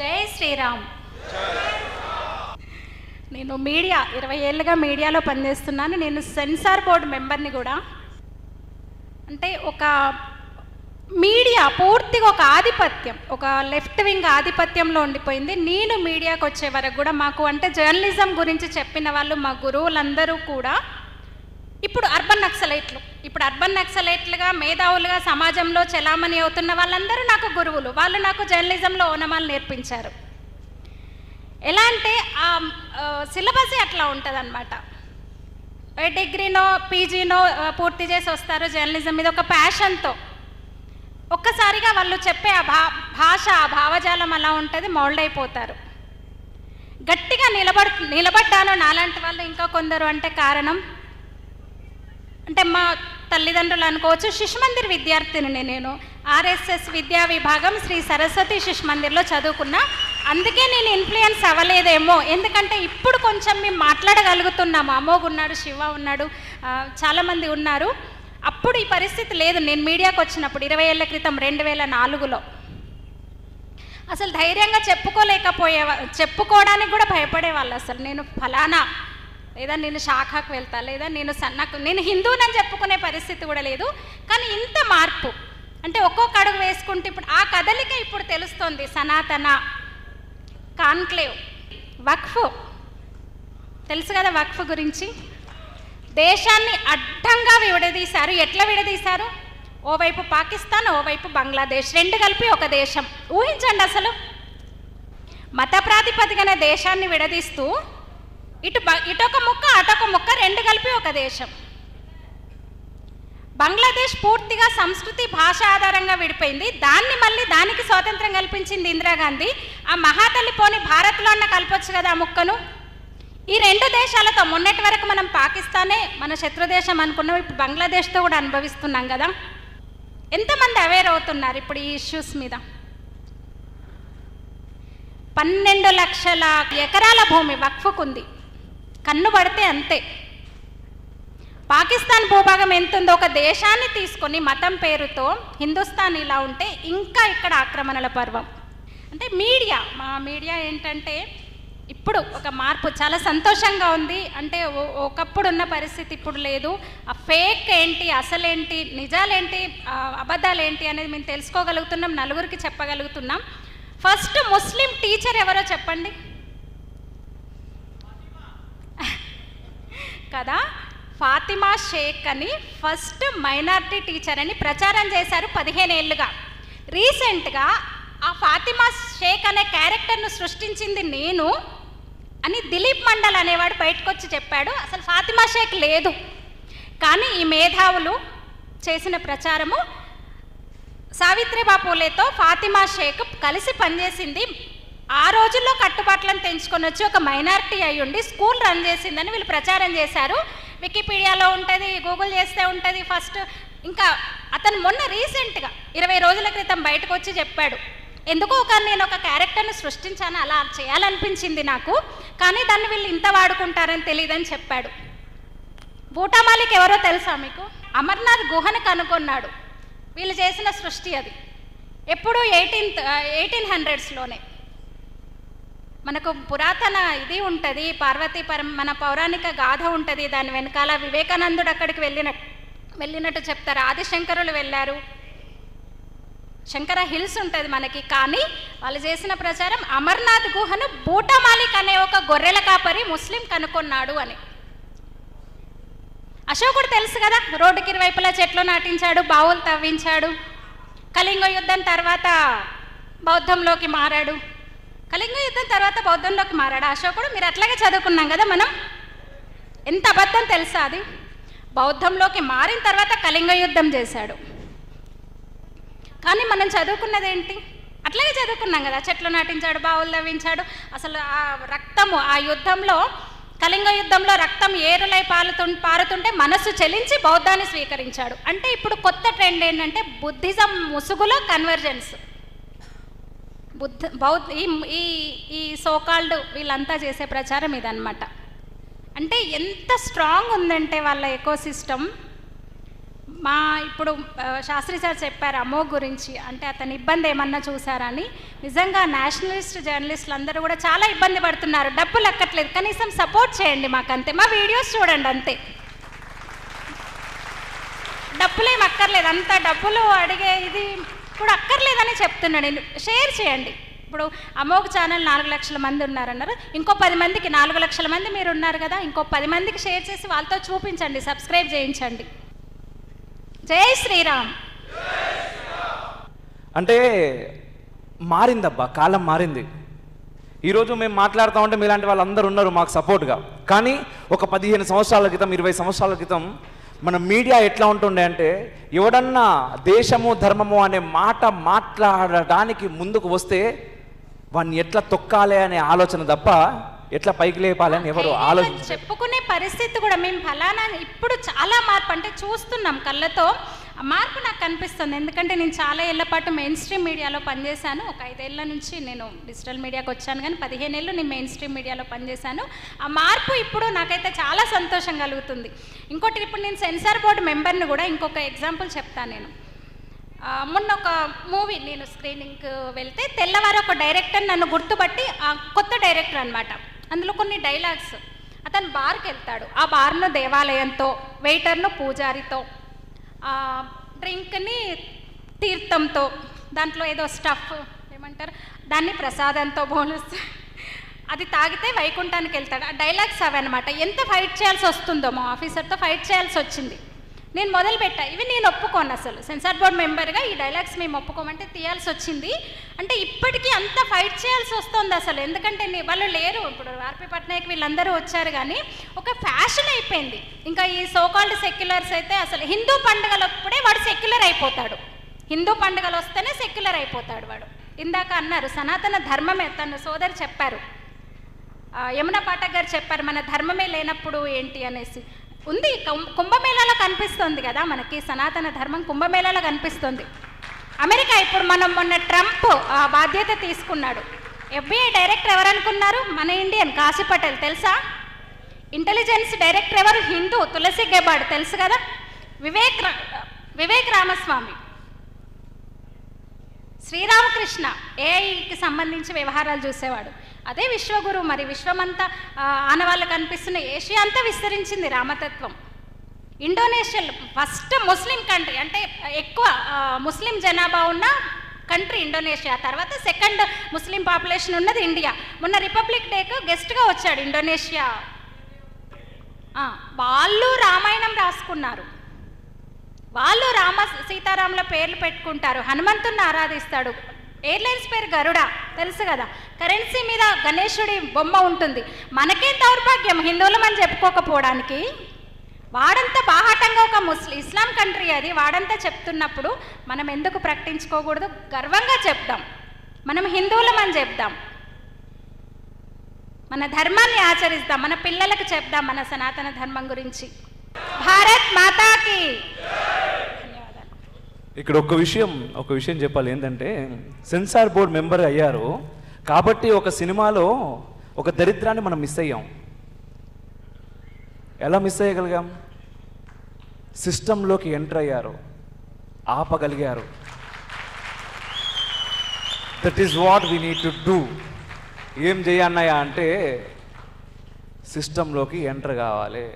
జై శ్రీరామ్. నేను మీడియా ఇరవై ఏళ్ళుగా మీడియాలో పనిచేస్తున్నాను. నేను సెన్సార్ బోర్డు మెంబర్ని కూడా. అంటే ఒక మీడియా పూర్తిగా ఒక ఆధిపత్యం ఒక లెఫ్ట్ వింగ్ ఆధిపత్యంలో ఉండిపోయింది. నేను మీడియాకు వచ్చే వరకు కూడా మాకు అంటే జర్నలిజం గురించి చెప్పిన వాళ్ళు మా గురువులందరూ కూడా ఇప్పుడు అర్బన్ నక్సలైట్లు. ఇప్పుడు అర్బన్ నక్సలైట్లుగా మేధావులుగా సమాజంలో చలామణి అవుతున్న వాళ్ళందరూ నాకు గురువులు. వాళ్ళు నాకు జర్నలిజంలో ఓనమాలు నేర్పించారు. ఎలా అంటే ఆ సిలబస్ అట్లా ఉంటుంది అనమాట డిగ్రీనో పీజీనో పూర్తి చేసి వస్తారు జర్నలిజం మీద ఒక ప్యాషన్తో. ఒక్కసారిగా వాళ్ళు చెప్పే ఆ భా భాష ఆ భావజాలం అలా ఉంటుంది మౌల్డ్ అయిపోతారు. గట్టిగా నిలబడ్ నిలబడ్డాను నాలాంటి వాళ్ళు ఇంకా కొందరు అంటే కారణం అంటే మా తల్లిదండ్రులు అనుకోవచ్చు శిశుమందిర్ విద్యార్థిని నేను. ఆర్ఎస్ఎస్ విద్యా విభాగం శ్రీ సరస్వతి శిశుమందిర్లో చదువుకున్నా. అందుకే నేను ఇన్ఫ్లుయెన్స్ అవ్వలేదేమో. ఎందుకంటే ఇప్పుడు కొంచెం మేము మాట్లాడగలుగుతున్నాము అమోగ్ ఉన్నాడు శివ ఉన్నాడు చాలామంది ఉన్నారు. అప్పుడు ఈ పరిస్థితి లేదు. నేను మీడియాకు వచ్చినప్పుడు ఇరవై ఏళ్ళ క్రితం రెండు వేల నాలుగులో. అసలు ధైర్యంగా చెప్పుకోలేకపోయే చెప్పుకోవడానికి కూడా భయపడేవాళ్ళు అసలు. నేను ఫలానా లేదా నేను శాఖకు వెళ్తా లేదా నేను సన్నకు నేను హిందువునని చెప్పుకునే పరిస్థితి కూడా లేదు. కానీ ఇంత మార్పు అంటే ఒక్కొక్క అడుగు వేసుకుంటే ఇప్పుడు ఆ కదలిక ఇప్పుడు తెలుస్తోంది సనాతన కాన్క్లేవ్ వక్ఫ్. తెలుసు కదా వక్ఫ్ గురించి? దేశాన్ని అడ్డంగా విడదీశారు. ఎట్లా విడదీశారు? ఓవైపు పాకిస్తాన్ ఓవైపు బంగ్లాదేశ్ రెండు కలిపి ఒక దేశం. ఊహించండి అసలు. మత ప్రాతిపదికన దేశాన్ని విడదీస్తూ ఇటు ఇటొక ముక్క అటొక ముక్క రెండు కలిపి ఒక దేశం. బంగ్లాదేశ్ పూర్తిగా సంస్కృతి భాష ఆధారంగా విడిపోయింది. దాన్ని మళ్ళీ దానికి స్వాతంత్రం కల్పించింది ఇందిరాగాంధీ ఆ మహాతల్లి పోని భారత్లో అన్న కలపొచ్చు కదా ఆ ముక్కను. ఈ రెండు దేశాలతో మొన్నటి వరకు మనం పాకిస్తానే మన శత్రుదేశం అనుకున్నాం. ఇప్పుడు బంగ్లాదేశ్తో కూడా అనుభవిస్తున్నాం కదా. ఎంతమంది అవేర్ అవుతున్నారు ఇప్పుడు ఈ ఇష్యూస్ మీద? పన్నెండు లక్షల ఎకరాల భూమి వక్ఫుకుంది. కన్ను పడితే అంతే. పాకిస్తాన్ భూభాగం ఎంత ఉందో ఒక దేశాన్ని తీసుకొని మతం పేరుతో హిందుస్థాన్ ఇలా ఉంటే ఇంకా ఇక్కడ ఆక్రమణల పర్వం. అంటే మీడియా మా మీడియా ఏంటంటే ఇప్పుడు ఒక మార్పు చాలా సంతోషంగా ఉంది. అంటే ఒకప్పుడు ఉన్న పరిస్థితి ఇప్పుడు లేదు. ఆ ఫేక్ ఏంటి అసలేంటి నిజాలేంటి అబద్ధాలు అబద్ధాలేంటి అనేది మేము తెలుసుకోగలుగుతున్నాం నలుగురికి చెప్పగలుగుతున్నాం. ఫస్ట్ ముస్లిం టీచర్ ఎవరో చెప్పండి? కదా? ఫాతిమా షేక్ అని ఫస్ట్ మైనారిటీ టీచర్ అని ప్రచారం చేశారు పదిహేను ఏళ్ళుగా రీసెంట్గా ఆ ఫాతిమా షేక్ అనే క్యారెక్టర్ను సృష్టించింది నేను అని దిలీప్ మండల్ అనేవాడు బయటకు వచ్చి చెప్పాడు. అసలు ఫాతిమా షేక్ లేదు. కానీ ఈ మేధావులు చేసిన ప్రచారము సావిత్రిబా పూలేతో ఫాతిమా షేక్ కలిసి పనిచేసింది ఆ రోజుల్లో కట్టుబాట్లను తెంచుకొని వచ్చి ఒక మైనారిటీ అయి ఉండి స్కూల్ రన్ చేసిందని వీళ్ళు ప్రచారం చేశారు. వికీపీడియాలో ఉంటుంది గూగుల్ చేస్తే ఉంటుంది. ఫస్ట్ ఇంకా అతను మొన్న రీసెంట్గా ఇరవై రోజుల క్రితం బయటకు వచ్చి చెప్పాడు. ఎందుకో ఒక నేను ఒక క్యారెక్టర్ని సృష్టించాను అలా చేయాలనిపించింది నాకు. కానీ దాన్ని వీళ్ళు ఇంత వాడుకుంటారని తెలియదని చెప్పాడు. బూటామాలిక్ ఎవరో తెలుసా మీకు? అమర్నాథ్ గుహను కనుగొన్నాడు. వీళ్ళు చేసిన సృష్టి అది. ఎప్పుడు ఎయిటీన్త్ ఎయిటీన్ హండ్రెడ్స్లోనే. మనకు పురాతన ఇది ఉంటుంది పార్వతీ పరం మన పౌరాణిక గాథ ఉంటుంది దాని వెనకాల వివేకానందుడు అక్కడికి వెళ్ళిన వెళ్ళినట్టు చెప్తారు. ఆదిశంకరులు వెళ్ళారు. శంకర హిల్స్ ఉంటుంది మనకి కానీ వాళ్ళు చేసిన ప్రచారం అమర్నాథ్ గుహను బూటమాలిక్ అనే ఒక గొర్రెల కాపరి ముస్లిం కనుక్కున్నాడు అని. అశోకుడు తెలుసు కదా రోడ్డుకి ఇరువైపులా చెట్లు నాటించాడు బావులు తవ్వించాడు. కళింగ యుద్ధం తర్వాత బౌద్ధంలోకి మారాడు. కళింగ యుద్ధం తర్వాత బౌద్ధంలోకి మారాడు. అశోకుడు మీరు అట్లాగే చదువుకున్నాం కదా మనం? ఎంత అబద్ధం తెలుసా అది? బౌద్ధంలోకి మారిన తర్వాత కళింగ యుద్ధం చేశాడు. కానీ మనం చదువుకున్నది ఏంటి అట్లాగే చదువుకున్నాం కదా. చెట్లు నాటించాడు బావులు తవ్వించాడు. అసలు ఆ రక్తము ఆ యుద్ధంలో కళింగ యుద్ధంలో రక్తం ఏరులై పారుతు పారుతుంటే మనస్సు చెలించి బౌద్ధాన్ని స్వీకరించాడు. అంటే ఇప్పుడు కొత్త ట్రెండ్ ఏంటంటే బుద్ధిజం ముసుగులో కన్వర్జెన్స్ బుద్ధ బౌద్ధ ఈ ఈ ఈ సోకాల్డ్ వీళ్ళంతా చేసే ప్రచారం ఇదన్నమాట. అంటే ఎంత స్ట్రాంగ్ ఉందంటే వాళ్ళ ఎకోసిస్టమ్ మా ఇప్పుడు శాస్త్రి సార్ చెప్పారు అమో గురించి అంటే అతని ఇబ్బంది ఏమన్నా చూసారని నిజంగా నేషనలిస్ట్ జర్నలిస్టులు అందరూ కూడా చాలా ఇబ్బంది పడుతున్నారు. డబ్బులు ఎక్కట్లేదు. కనీసం సపోర్ట్ చేయండి మాకు అంతే మా వీడియోస్ చూడండి అంతే. డబ్బులేం అక్కర్లేదు. అంత డబ్బులు అడిగే ఇది ఇప్పుడు అక్కర్లేదని చెప్తున్నా నేను. షేర్ చేయండి. ఇప్పుడు అమోఘ ఛానల్ నాలుగు లక్షల మంది ఉన్నారన్నారు. ఇంకో పది మందికి నాలుగు లక్షల మంది మీరు ఉన్నారు కదా ఇంకో పది మందికి షేర్ చేసి వాళ్ళతో చూపించండి సబ్స్క్రైబ్ చేయించండి. జై శ్రీరామ్. అంటే మారిందబ్బా కాలం మారింది. ఈరోజు మేము మాట్లాడుతూ ఉంటే మీలాంటి వాళ్ళందరూ ఉన్నారు మాకు సపోర్ట్గా కానీ ఒక పదిహేను సంవత్సరాల క్రితం ఇరవై సంవత్సరాల క్రితం మన మీడియా ఎట్లా ఉంటుండే అంటే ఎవడన్నా దేశము ధర్మము అనే మాట మాట్లాడడానికి ముందుకు వస్తే వాడిని ఎట్లా తొక్కాలి అనే ఆలోచన తప్ప ఎట్లా పైకి లేపాలి అని ఎవరు ఆలోచించారు. చెప్పుకునే పరిస్థితి కూడా మేము ఫలానా ఇప్పుడు చాలా మార్పు అంటే చూస్తున్నాం కళ్ళతో. మార్పు నాకు కనిపిస్తుంది. ఎందుకంటే నేను చాలా ఏళ్ళ పాటు మెయిన్ స్ట్రీమ్ మీడియాలో పనిచేశాను. ఒక ఐదేళ్ళ నుంచి నేను డిజిటల్ మీడియాకి వచ్చాను కానీ పదిహేను ఏళ్ళు నేను మెయిన్ స్ట్రీమ్ మీడియాలో పనిచేశాను. ఆ మార్పు ఇప్పుడు నాకైతే చాలా సంతోషం కలుగుతుంది. ఇంకోటి ఇప్పుడు నేను సెన్సార్ బోర్డు మెంబర్ని కూడా ఇంకొక ఎగ్జాంపుల్ చెప్తాను నేను. మొన్న ఒక మూవీ నేను స్క్రీనింగ్కి వెళ్తే తెల్లవారు ఒక డైరెక్టర్ నన్ను గుర్తుపట్టి ఆ కొత్త డైరెక్టర్ అనమాట అందులో కొన్ని డైలాగ్స్ అతను బార్కి వెళ్తాడు. ఆ బార్ను దేవాలయంతో వెయిటర్ను పూజారితో డ్రింక్ని తీర్థంతో దాంట్లో ఏదో స్టఫ్ ఏమంటారు? దాన్ని ప్రసాదంతో బోనస్. అది తాగితే వైకుంఠానికి వెళ్తాడు. ఆ డైలాగ్స్ అవి ఎంత ఫైట్ చేయాల్సి వస్తుందో మా ఆఫీసర్తో ఫైట్ చేయాల్సి వచ్చింది. నేను మొదలు పెట్టా ఇవి నేను ఒప్పుకోను అసలు. సెన్సార్ బోర్డ్ మెంబర్గా ఈ డైలాగ్స్ మేము ఒప్పుకోమంటే తీయాల్సి వచ్చింది అంటే ఇప్పటికీ అంత ఫైట్ చేయాల్సి వస్తుంది అసలు. ఎందుకంటే వాళ్ళు లేరు. ఇప్పుడు ఆర్పి పట్నాయక్ వీళ్ళందరూ వచ్చారు కానీ ఒక ఫ్యాషన్ అయిపోయింది. ఇంకా ఈ సోకాల్డ్ సెక్యులర్స్ అయితే అసలు హిందూ పండుగలప్పుడే వాడు సెక్యులర్ అయిపోతాడు. హిందూ పండుగలు వస్తేనే సెక్యులర్ అయిపోతాడు వాడు. ఇందాక అన్నారు సనాతన ధర్మమే. తన సోదరు చెప్పారు. యమున పాఠక్ గారు చెప్పారు మన ధర్మమే లేనప్పుడు ఏంటి అనేసి. ఉంది. కుంభ- కుంభమేళాలో కనిపిస్తుంది కదా మనకి. సనాతన ధర్మం కుంభమేళాలో కనిపిస్తుంది. అమెరికా ఇప్పుడు మనం మొన్న ట్రంప్ ఆ బాధ్యత తీసుకున్నాడు. ఎఫ్బిఐ డైరెక్టర్ ఎవరు అనుకున్నారు? మన ఇండియన్ కాశీ పటేల్. తెలుసా? ఇంటెలిజెన్స్ డైరెక్టర్ ఎవరు? హిందూ తులసి గెబాడ్ తెలుసు కదా? వివేక్ వివేక్ రామస్వామి. శ్రీరామకృష్ణ. ఏఐకి సంబంధించి వ్యవహారాలు చూసేవాడు. అదే విశ్వగురు మరి విశ్వమంతా ఆనవాళ్ళకు కనిపిస్తున్న ఏషియా అంతా విస్తరించింది రామతత్వం. ఇండోనేషియాలో ఫస్ట్ ముస్లిం కంట్రీ అంటే ఎక్కువ ముస్లిం జనాభా ఉన్న కంట్రీ ఇండోనేషియా. తర్వాత సెకండ్ ముస్లిం పాపులేషన్ ఉన్నది ఇండియా. మొన్న రిపబ్లిక్ డేకు గెస్ట్గా వచ్చాడు ఇండోనేషియా. వాళ్ళు రామాయణం రాసుకున్నారు. వాళ్ళు రామ సీతారాముల పేర్లు పెట్టుకుంటారు. హనుమంతుని ఆరాధిస్తాడు. ఎయిర్లైన్స్ పేరు గరుడ తెలుసు కదా? కరెన్సీ మీద గణేశుడి బొమ్మ ఉంటుంది. మనకేం దౌర్భాగ్యం? హిందువులం అని చెప్పుకోకపోవడానికి. వాడంతా బాహాటంగా ఒక ముస్లిం ఇస్లాం కంట్రీ అది. వాడంతా చెప్తున్నప్పుడు మనం ఎందుకు ప్రకటించుకోకూడదు? గర్వంగా చెప్దాం. మనం హిందువులం అని చెప్దాం. మన ధర్మాన్ని ఆచరిద్దాం మన పిల్లలకు చెప్దాం మన సనాతన ధర్మం గురించి. భారత్ మాతాకి! ధన్యవాదాలు. ఇక్కడ ఒక విషయం ఒక విషయం చెప్పాలి. ఏంటంటే సెన్సార్ బోర్డ్ మెంబర్ అయ్యారు. కాబట్టి ఒక సినిమాలో ఒక దరిద్రాన్ని మనం మిస్ అయ్యాం. ఎలా మిస్ అయ్యగలిగాం? సిస్టంలోకి ఎంటర్ అయ్యారు. ఆపగలిగారు. That is what we need to do ఏం చేయన్నయ్యా అంటే సిస్టంలోకి ఎంటర్ కావాలి.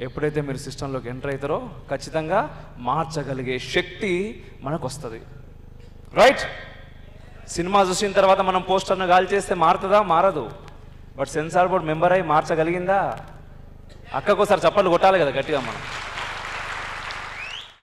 ఎప్పుడైతే మీరు సిస్టంలోకి ఎంటర్ అవుతారో ఖచ్చితంగా మార్చగలిగే శక్తి మనకు వస్తుంది రైట్ సినిమా చూసిన తర్వాత మనం పోస్టర్ను గాలి చేస్తే మారుతుందా? మారదు. బట్ సెన్సార్ బోర్డ్ మెంబర్ అయి మార్చగలిగిందా? అక్కకోసారి చప్పట్లు కొట్టాలి కదా గట్టిగా మనం.